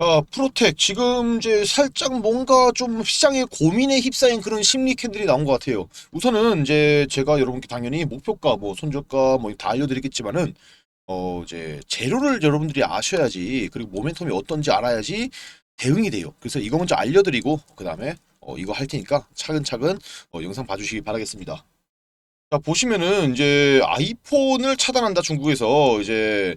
아, 프로텍 지금 이제 살짝 뭔가 좀 시장에 고민에 휩싸인 그런 심리 캔들이 나온 것 같아요. 우선은 이제 제가 여러분께 당연히 목표가 뭐 손절가 뭐 다 알려드리겠지만은 어 이제 재료를 여러분들이 아셔야지 그리고 모멘텀이 어떤지 알아야지 대응이 돼요. 그래서 이거 먼저 알려드리고 그 다음에 어 이거 할 테니까 차근차근 어, 영상 봐주시기 바라겠습니다. 자 보시면은 이제 아이폰을 차단한다 중국에서 이제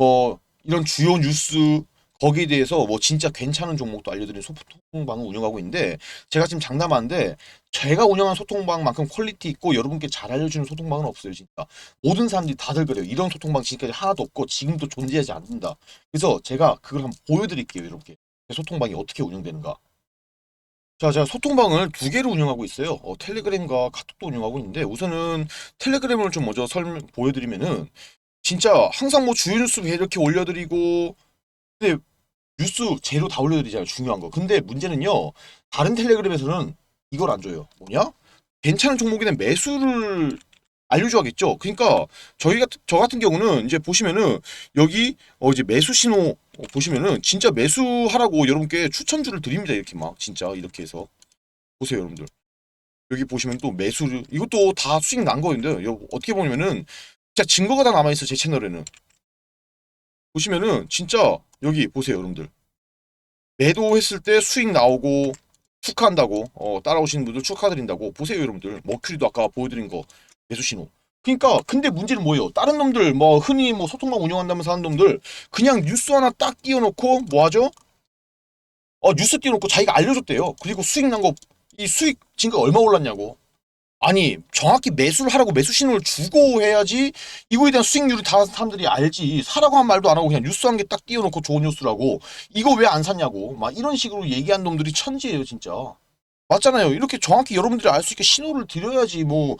뭐 이런 주요 뉴스 거기에 대해서 뭐 진짜 괜찮은 종목도 알려드리는 소통방을 운영하고 있는데 제가 지금 장담하는데 제가 운영한 소통방만큼 퀄리티 있고 여러분께 잘 알려주는 소통방은 없어요 진짜. 모든 사람들이 다들 그래요. 이런 소통방 지금까지 하나도 없고 지금도 존재하지 않는다. 그래서 제가 그걸 한번 보여드릴게요 이렇게 제 소통방이 어떻게 운영되는가. 자 제가 소통방을 두 개를 운영하고 있어요. 어, 텔레그램과 카톡도 운영하고 있는데 우선은 텔레그램을 좀 먼저 설명 보여드리면은 진짜 항상 뭐 주요 뉴스 이렇게 올려드리고 근데 뉴스 재료 다 올려드리잖아요. 중요한 거. 근데 문제는요. 다른 텔레그램에서는 이걸 안 줘요. 뭐냐? 괜찮은 종목에 대한 매수를 알려줘야겠죠. 그러니까 저희 같은 저 같은 경우는 이제 보시면은 여기 어 이제 매수 신호 어, 보시면은 진짜 매수하라고 여러분께 추천주를 드립니다. 이렇게 막 진짜 이렇게 해서 보세요, 여러분들. 여기 보시면 또 매수를 이것도 다 수익 난 거인데 요 어떻게 보면은 진짜 증거가 다 남아 있어 제 채널에는. 보시면은 진짜 여기 보세요, 여러분들. 매도했을 때 수익 나오고 축하한다고 어, 따라오시는 분들 축하드린다고 보세요 여러분들. 머큐리도 아까 보여드린 거 매수 신호. 그러니까 근데 문제는 뭐예요? 다른 놈들 뭐 흔히 뭐 소통방 운영한다면서 하는 놈들 그냥 뉴스 하나 딱 띄워놓고 뭐 하죠? 어 뉴스 띄워놓고 자기가 알려줬대요. 그리고 수익 난 거 이 수익 증가 얼마 올랐냐고 아니 정확히 매수를 하라고 매수 신호를 주고 해야지 이거에 대한 수익률을 다 사람들이 알지. 사라고 한 말도 안 하고 그냥 뉴스 한 개 딱 띄워놓고 좋은 뉴스라고. 이거 왜 안 샀냐고. 막 이런 식으로 얘기한 놈들이 천지예요 진짜. 맞잖아요. 이렇게 정확히 여러분들이 알 수 있게 신호를 드려야지 뭐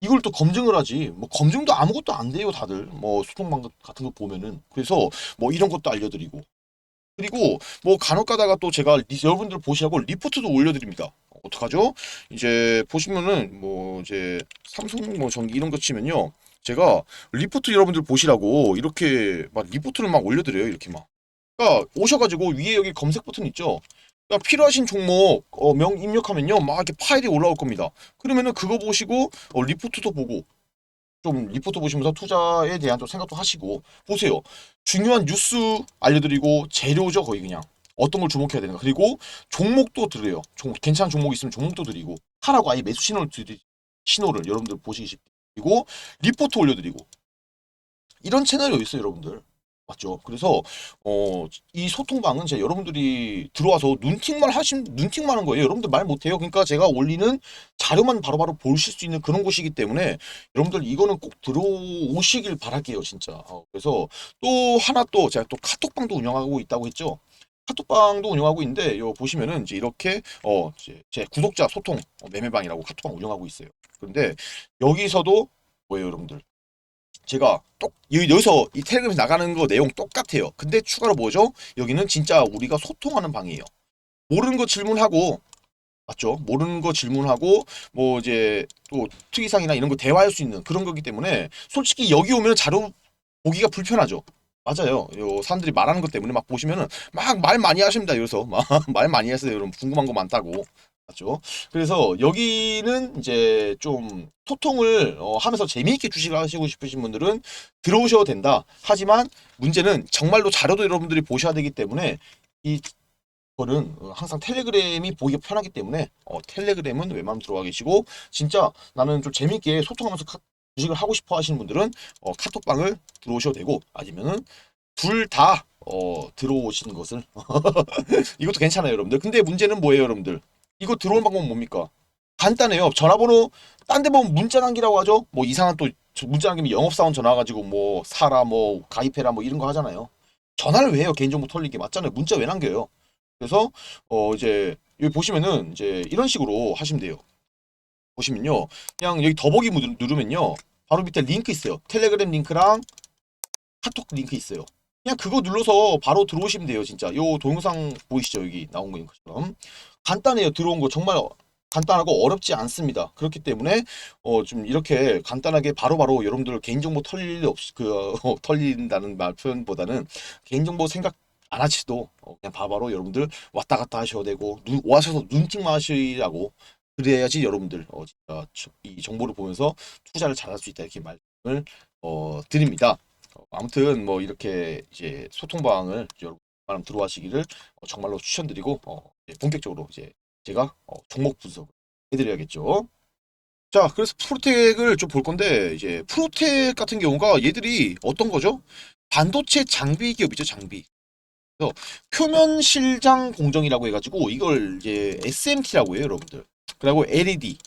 이걸 또 검증을 하지. 뭐 검증도 아무것도 안 돼요 다들. 뭐 소통방 같은 거 보면은. 그래서 뭐 이런 것도 알려드리고. 그리고 뭐 간혹 가다가 또 제가 리- 여러분들 보시라고 리포트도 올려드립니다 어떡하죠? 이제 보시면은 뭐 이제 삼성 뭐 전기 이런 거 치면요. 제가 리포트 여러분들 보시라고 이렇게 막 리포트를 막 올려드려요 이렇게 막. 그러니까 오셔가지고 위에 여기 검색 버튼 있죠? 그러니까 필요하신 종목 어, 명 입력하면요. 막 이렇게 파일이 올라올 겁니다. 그러면은 그거 보시고 어, 리포트도 보고 좀 리포트 보시면서 투자에 대한 좀 생각도 하시고 보세요. 중요한 뉴스 알려드리고 재료죠 거의 그냥 어떤 걸 주목해야 되는가. 그리고 종목도 드려요. 종, 괜찮은 종목 있으면 종목도 드리고 하라고 아예 매수 신호를 드리 신호를 여러분들 보시기 쉽게 그리고 리포트 올려드리고. 이런 채널이 어디 있어요 여러분들? 맞죠? 그래서 어 이 소통방은 제가 여러분들이 들어와서 눈팅만 하신 눈팅만 하는 거예요. 여러분들 말 못해요. 그러니까 제가 올리는 자료만 바로바로 보실 수 있는 그런 곳이기 때문에 여러분들 이거는 꼭 들어오시길 바랄게요 진짜. 어, 그래서 또 하나 또 제가 또 카톡방도 운영하고 있다고 했죠 카톡방도 운영하고 있는데 요 보시면은 이제 이렇게 어 이제 제 구독자 소통 어, 매매방이라고 카톡방 운영하고 있어요 그런데 여기서도 뭐예요 여러분들 제가 똑 여- 여기서 이 텔레그램에서 나가는 거 내용 똑같아요. 근데 추가로 뭐죠? 여기는 진짜 우리가 소통하는 방이에요. 모르는 거 질문하고 맞죠? 모르는 거 질문하고 뭐 이제 또 특이사항이나 이런 거 대화할 수 있는 그런 거기 때문에 솔직히 여기 오면 자료 보기가 불편하죠. 맞아요. 요 사람들이 말하는 것 때문에 막 보시면은 막 말 많이 하십니다. 여기서 막 말 많이 하세요. 여러분 궁금한 거 많다고. 맞죠? 그래서 여기는 이제 좀 소통을 어, 하면서 재미있게 주식을 하시고 싶으신 분들은 들어오셔도 된다. 하지만 문제는 정말로 자료도 여러분들이 보셔야 되기 때문에 이 거는 어, 항상 텔레그램이 보기가 편하기 때문에 어, 텔레그램은 웬만하면 들어가 계시고 진짜 나는 좀 재미있게 소통하면서 카- 주식을 하고 싶어 하시는 분들은 어, 카톡방을 들어오셔도 되고 아니면은 둘다 어, 들어오시는 것을. 이것도 괜찮아요 여러분들. 근데 문제는 뭐예요 여러분들? 이거 들어오는 방법은 뭡니까? 간단해요. 전화번호 딴 데 보면 문자 남기라고 하죠? 뭐 이상한 또저 문자 남기면 영업사원 전화 가지고 뭐 사라 뭐 가입해라 뭐 이런 거 하잖아요. 전화를 왜 해요? 개인정보 털리게 맞잖아요. 문자 왜 남겨요? 그래서 어 이제 여기 보시면은 이제 이런 식으로 하시면 돼요 보시면요. 그냥 여기 더보기 누르- 누르면요. 바로 밑에 링크 있어요. 텔레그램 링크랑 카톡 링크 있어요. 그냥 그거 눌러서 바로 들어오시면 돼요 진짜. 요 동영상 보이시죠? 여기 나온 거 것처럼. 간단해요. 들어온 거 정말 간단하고 어렵지 않습니다. 그렇기 때문에 어 좀 이렇게 간단하게 바로바로 여러분들 개인정보 털릴 일 없이 그 어, 털린다는 말 표현보다는 개인정보 생각 안 하시도 어, 그냥 바로바로 여러분들 왔다 갔다 하셔도 되고 눈, 와셔서 눈팅만 하시라고 그래야지 여러분들 어, 진짜 저- 이 정보를 보면서 투자를 잘할 수 있다 이렇게 말씀을 어, 드립니다. 어, 아무튼 뭐 이렇게 이제 소통 방을 여러분 많이 들어와시기를 어, 정말로 추천드리고 어, 이제 본격적으로 이제 제가 어, 종목 분석을 해드려야겠죠. 자, 그래서 프로텍을 좀 볼 건데 이제 프로텍 같은 경우가 얘들이 어떤 거죠? 반도체 장비 기업이죠, 장비. 표면 실장 공정이라고 해가지고 이걸 이제 SMT라고 해요, 여러분들. 그리고 LED,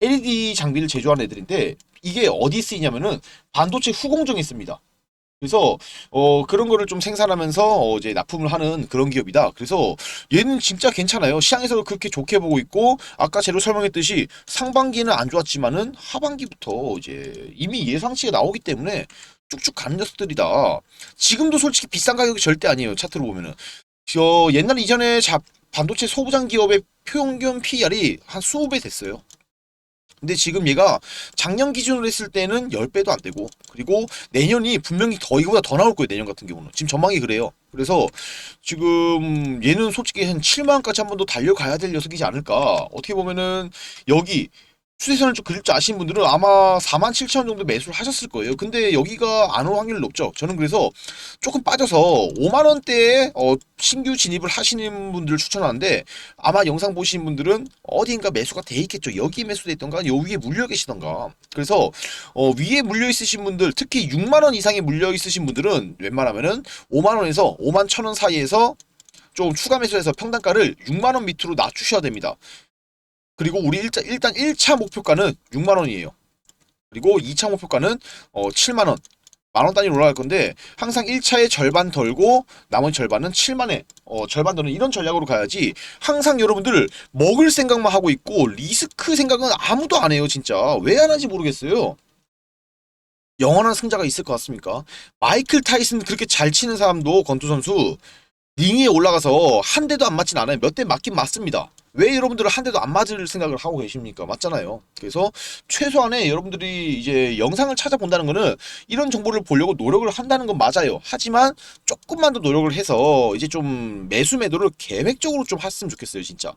LED 장비를 제조하는 애들인데 이게 어디 쓰이냐면은 반도체 후공정에 씁니다. 그래서 어 그런 거를 좀 생산하면서 어, 이제 납품을 하는 그런 기업이다. 그래서 얘는 진짜 괜찮아요. 시장에서 그렇게 좋게 보고 있고 아까 재료 설명했듯이 상반기는 안 좋았지만은 하반기부터 이제 이미 예상치가 나오기 때문에 쭉쭉 가는 녀석들이다. 지금도 솔직히 비싼 가격이 절대 아니에요. 차트로 보면은 저 옛날 이전에 자, 반도체 소부장 기업의 평균 PR이 한 20배 됐어요. 근데 지금 얘가 작년 기준으로 했을 때는 10배도 안 되고 그리고 내년이 분명히 더 이거보다 더 나올 거예요 내년 같은 경우는. 지금 전망이 그래요. 그래서 지금 얘는 솔직히 한 7만원까지 한 번 더 달려가야 될 녀석이지 않을까. 어떻게 보면은 여기 추세선을 좀 그릴 줄 아시는 분들은 아마 4만 7천 원 정도 매수를 하셨을 거예요 근데 여기가 안 올 확률이 높죠 저는 그래서 조금 빠져서 5만 원대에 어, 신규 진입을 하시는 분들을 추천하는데 아마 영상 보시는 분들은 어디인가 매수가 돼 있겠죠. 여기 매수돼 있던가 요 위에 물려 계시던가. 그래서 어, 위에 물려 있으신 분들 특히 6만 원 이상에 물려 있으신 분들은 웬만하면은 5만 원에서 5만 천 원 사이에서 좀 추가 매수해서 평단가를 6만 원 밑으로 낮추셔야 됩니다. 그리고 우리 일자, 일단 1차 목표가는 6만 원이에요. 그리고 2차 목표가는 어, 7만 원. 만원 단위로 올라갈 건데 항상 1차에 절반 덜고 나머지 절반은 7만에 어, 절반 더는 이런 전략으로 가야지 항상 여러분들 먹을 생각만 하고 있고 리스크 생각은 아무도 안 해요 진짜 왜 안 하는지 모르겠어요 영원한 승자가 있을 것 같습니까 마이클 타이슨 그렇게 잘 치는 사람도 권투 선수 링에 올라가서 한 대도 안 맞진 않아요 몇 대 맞긴 맞습니다 왜 여러분들은 한 대도 안 맞을 생각을 하고 계십니까 맞잖아요 그래서 최소한의 여러분들이 이제 영상을 찾아본다는 거는 이런 정보를 보려고 노력을 한다는 건 맞아요. 하지만 조금만 더 노력을 해서 이제 좀 매수 매도를 계획적으로 좀 했으면 좋겠어요, 진짜.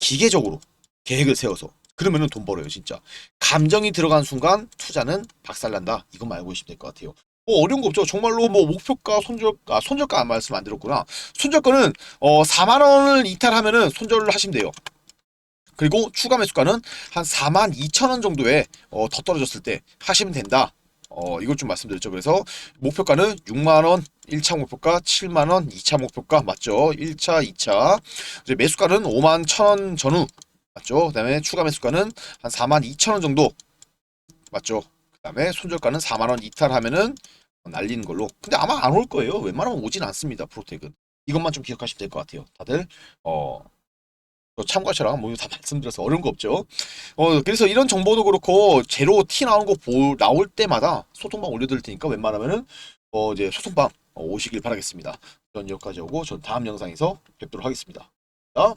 기계적으로 계획을 세워서. 그러면은 돈 벌어요, 진짜. 감정이 들어간 순간 투자는 박살난다. 이것만 알고 계시면 될 것 같아요. 뭐 어려운 거 없죠. 정말로 뭐 목표가, 손절가, 손절가 안 말씀 안 드렸구나. 손절가는 어 4만 원을 이탈하면은 손절을 하시면 돼요. 그리고 추가 매수가는 한 4만 2천 원 정도에 어, 더 떨어졌을 때 하시면 된다. 어, 이걸 좀 말씀드렸죠. 그래서 목표가는 6만 원, 1차 목표가 7만 원, 2차 목표가 맞죠? 1차, 2차. 이제 매수가는 5만 1천 원 전후 맞죠? 그 다음에 추가 매수가는 한 4만 2천 원 정도 맞죠? 그다음에 손절가는 4만 원 이탈하면은 날리는 걸로. 근데 아마 안 올 거예요. 웬만하면 오진 않습니다. 프로텍은. 이것만 좀 기억하시면 될 것 같아요. 다들 어또 참고하셔라. 뭐 다 말씀드려서 어려운 거 없죠. 어 그래서 이런 정보도 그렇고 제로 티 나오는 거 보, 나올 때마다 소통방 올려드릴 테니까 웬만하면은 어 이제 소통방 어, 오시길 바라겠습니다. 전 여기까지 오고 전 다음 영상에서 뵙도록 하겠습니다. 자.